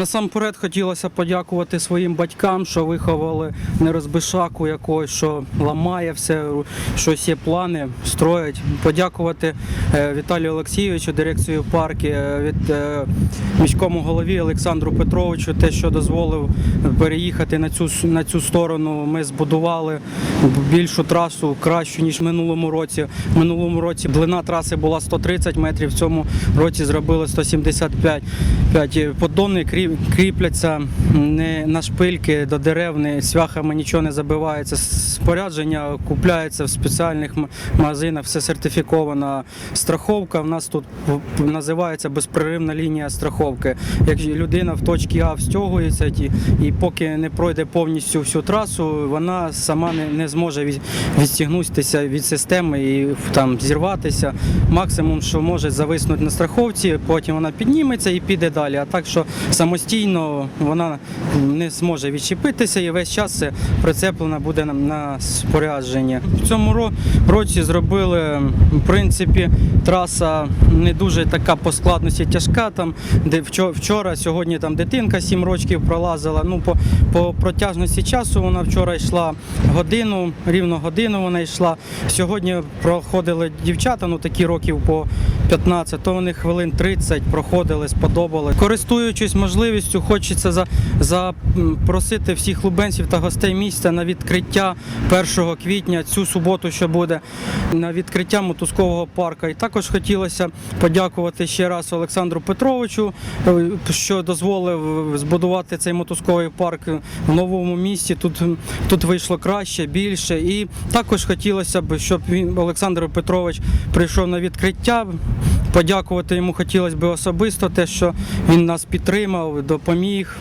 Насамперед хотілося подякувати своїм батькам, що виховали нерозбишаку якогось, що ламає все, щось є плани, строять. Подякувати е, Віталію Олексійовичу, дирекцію парки, е, від е, міському голові Олександру Петровичу, те, що дозволив переїхати на цю на цю сторону. Ми збудували більшу трасу, кращу ніж в минулому році. В минулому році длина траси була 130 метрів, в цьому році зробили 175. П'ять. І Поддони крі- кріпляться не на шпильки до дерев, не свяхами нічого не забивається. Спорядження купляється в спеціальних магазинах, все сертифікована страховка. У нас тут називається безперервна лінія страховки. Як людина в точці А встягується і поки не пройде повністю всю трасу, вона сама не, не зможе від- відстігнутися від системи і там зірватися. Максимум, що може зависнути на страховці, потім вона підніметься і піде далі. А так, що самостійно вона не зможе відчепитися і весь час прицеплена буде на, спорядження. В цьому році зробили в принципі траса не дуже така по складності тяжка. Там де вчора, сьогодні там дитинка 7 років пролазила. Ну по, по протяжності часу вона вчора йшла годину, рівно годину вона йшла. Сьогодні проходили дівчата, ну такі років по 15, то вони хвилин 30 проходили, сподобали. Користуючись можливістю, хочеться запросити всіх лубенців та гостей міста на відкриття 1 квітня цю суботу, що буде на відкриття мотузкового парку. І також хотілося подякувати ще раз Олександру Петровичу, е, що дозволив збудувати цей мотузковий парк в новому місті. Тут, тут вийшло краще, більше. І також хотілося б, щоб він Олександр Петрович прийшов на відкриття. Подякувати йому хотілося б особисто, те, що він нас підтримав, допоміг.